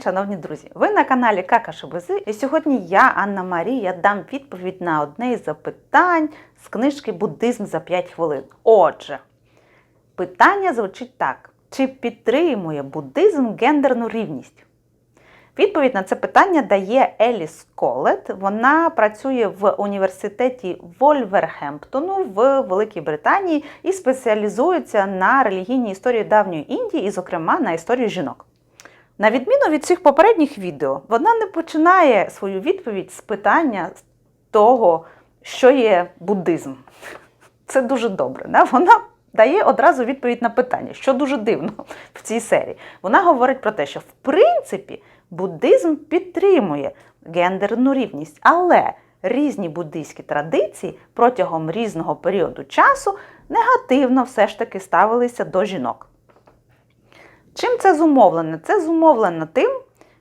день, шановні друзі! Ви на каналі Кака Шобези, і сьогодні я, Анна Марія, дам відповідь на одне із запитань з книжки Буддизм за 5 хвилин. Отже, питання звучить так: чи підтримує буддизм гендерну рівність? Відповідь на це питання дає Еліс Колет. Вона працює в університеті Вольверхемптону в Великій Британії і спеціалізується на релігійній історії давньої Індії, і, зокрема, на історії жінок. На відміну від цих попередніх відео, вона не починає свою відповідь з питання того, що є буддизм. Це дуже добре. Да? Вона дає одразу відповідь на питання, що дуже дивно в цій серії. Вона говорить про те, що в принципі буддизм підтримує гендерну рівність, але різні буддийські традиції протягом різного періоду часу негативно все ж таки ставилися до жінок. Чим це зумовлено? Це зумовлено тим,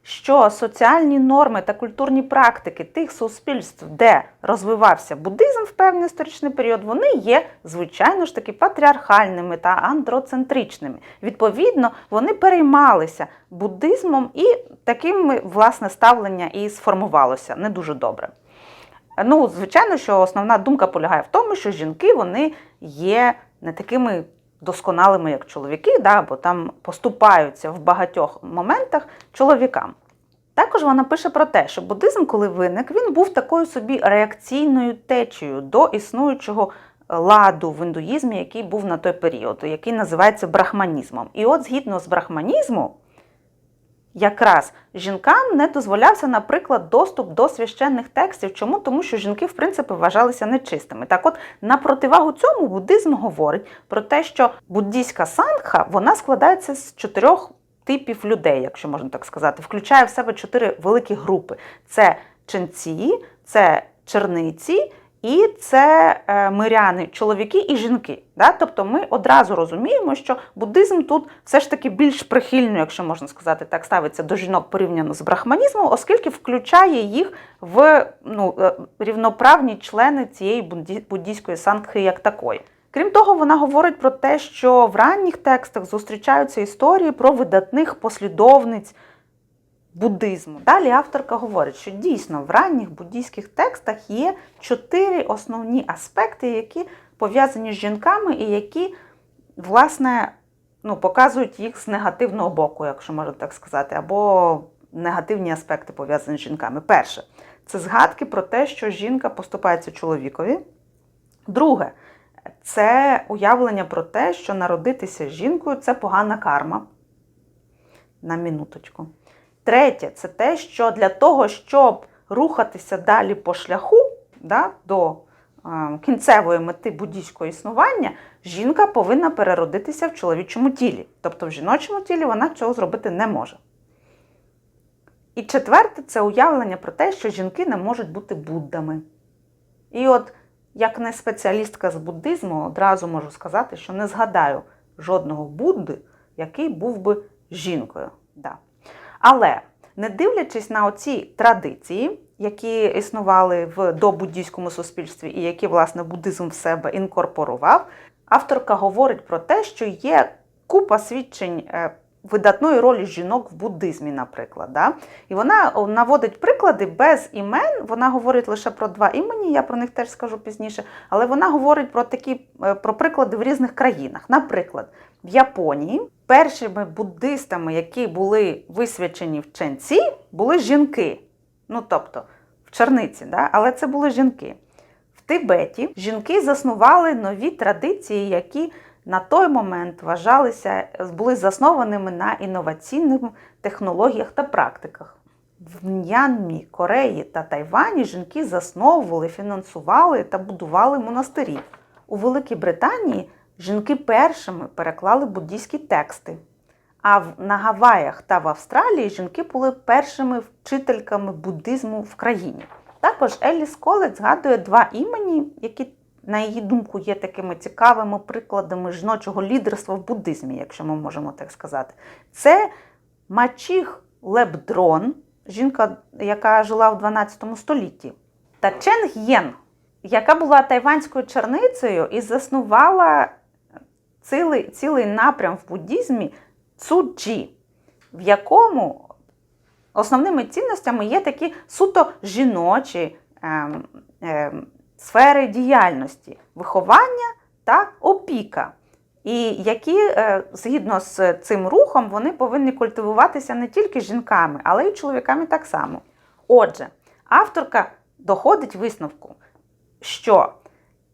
що соціальні норми та культурні практики тих суспільств, де розвивався буддизм в певний історичний період, вони є, звичайно ж таки, патріархальними та андроцентричними. Відповідно, вони переймалися буддизмом і таким, власне, ставлення і сформувалося не дуже добре. Ну, звичайно, що основна думка полягає в тому, що жінки вони є не такими досконалими, як чоловіки, да, бо там поступаються в багатьох моментах чоловікам. Також вона пише про те, що буддизм, коли виник, він був такою собі реакційною течією до існуючого ладу в індуїзмі, який був на той період, який називається брахманізмом. І от згідно з брахманізмом, якраз жінкам не дозволявся, наприклад, доступ до священних текстів. Чому? Тому що жінки, в принципі, вважалися нечистими. Так от, на противагу цьому буддизм говорить про те, що буддійська сангха вона складається з чотирьох типів людей, якщо можна так сказати, включає в себе чотири великі групи: це ченці, це черниці. І це е, миряни, чоловіки і жінки. Да? Тобто ми одразу розуміємо, що буддизм тут все ж таки більш прихильно, якщо можна сказати, так ставиться до жінок порівняно з брахманізмом, оскільки включає їх в ну, е, рівноправні члени цієї буддійської сангхи як такої. Крім того, вона говорить про те, що в ранніх текстах зустрічаються історії про видатних послідовниць буддизму. Далі авторка говорить, що дійсно в ранніх буддійських текстах є чотири основні аспекти, які пов'язані з жінками і які, власне, ну, показують їх з негативного боку, якщо можна так сказати, або негативні аспекти пов'язані з жінками. Перше, це згадки про те, що жінка поступається чоловікові. Друге, це уявлення про те, що народитися жінкою це погана карма. На минуточку. Третє, це те, що для того, щоб рухатися далі по шляху да, до кінцевої мети буддійського існування, жінка повинна переродитися в чоловічому тілі. Тобто в жіночому тілі вона цього зробити не може. І четверте це уявлення про те, що жінки не можуть бути буддами. І от, як не спеціалістка з буддизму, одразу можу сказати, що не згадаю жодного Будди, який був би жінкою. Да. Але не дивлячись на оці традиції, які існували в добуддійському суспільстві, і які, власне, буддизм в себе інкорпорував, авторка говорить про те, що є купа свідчень. Видатної ролі жінок в буддизмі, наприклад. Да? І вона наводить приклади без імен. Вона говорить лише про два імені, я про них теж скажу пізніше. Але вона говорить про такі е, про приклади в різних країнах. Наприклад, в Японії першими буддистами, які були висвячені в ченці, були жінки. Ну, тобто, в черниці, да? але це були жінки. В Тибеті жінки заснували нові традиції, які на той момент вважалися, були заснованими на інноваційних технологіях та практиках. В М'янмі, Кореї та Тайвані жінки засновували, фінансували та будували монастирі. У Великій Британії жінки першими переклали буддійські тексти. А на Гаваях та в Австралії жінки були першими вчительками буддизму в країні. Також Еліс Колет згадує два імені, які на її думку, є такими цікавими прикладами жіночого лідерства в буддизмі, якщо ми можемо так сказати. Це Мачіх Лебдрон, жінка, яка жила в 12 столітті, та Чен Г'єн, яка була тайванською черницею і заснувала цілий, цілий напрям в буддізмі Цуджі, в якому основними цінностями є такі суто жіночі ем, ем, сфери діяльності виховання та опіка. І які, е, згідно з цим рухом, вони повинні культивуватися не тільки жінками, але й чоловіками так само. Отже, авторка доходить висновку, що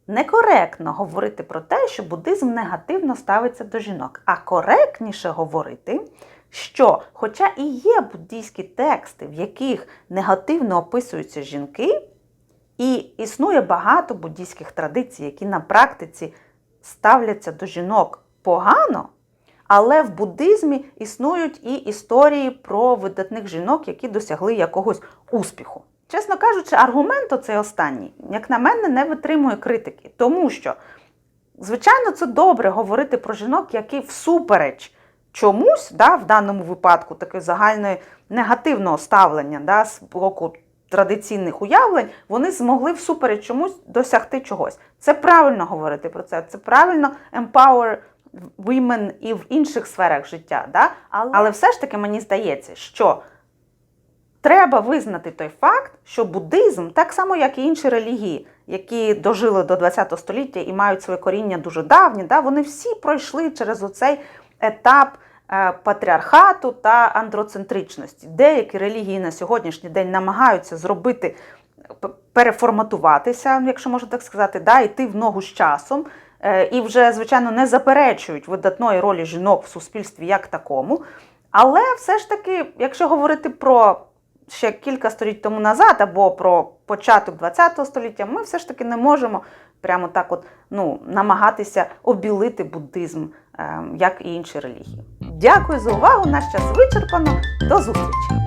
некоректно говорити про те, що буддизм негативно ставиться до жінок, а коректніше говорити, що, хоча і є буддійські тексти, в яких негативно описуються жінки, і існує багато буддійських традицій, які на практиці ставляться до жінок погано, але в буддизмі існують і історії про видатних жінок, які досягли якогось успіху. Чесно кажучи, аргумент оцей останній, як на мене, не витримує критики, тому що, звичайно, це добре говорити про жінок, які всупереч чомусь, да, в даному випадку, таке загальне негативного ставлення да, з боку традиційних уявлень, вони змогли всупереч чомусь досягти чогось. Це правильно говорити про це, це правильно empower women і в інших сферах життя. Да? Але, Але все ж таки мені здається, що треба визнати той факт, що буддизм, так само як і інші релігії, які дожили до ХХ століття і мають своє коріння дуже давні, да, вони всі пройшли через оцей етап патріархату та андроцентричності. Деякі релігії на сьогоднішній день намагаються зробити, переформатуватися, якщо можна так сказати, да, йти в ногу з часом. Е, І вже, звичайно, не заперечують видатної ролі жінок в суспільстві як такому. Але все ж таки, якщо говорити про ще кілька століть тому назад або про початок ХХ століття, ми все ж таки не можемо прямо так от ну, намагатися обілити буддизм, е, як і інші релігії. Дякую за увагу. Наш час вичерпано. До зустрічі!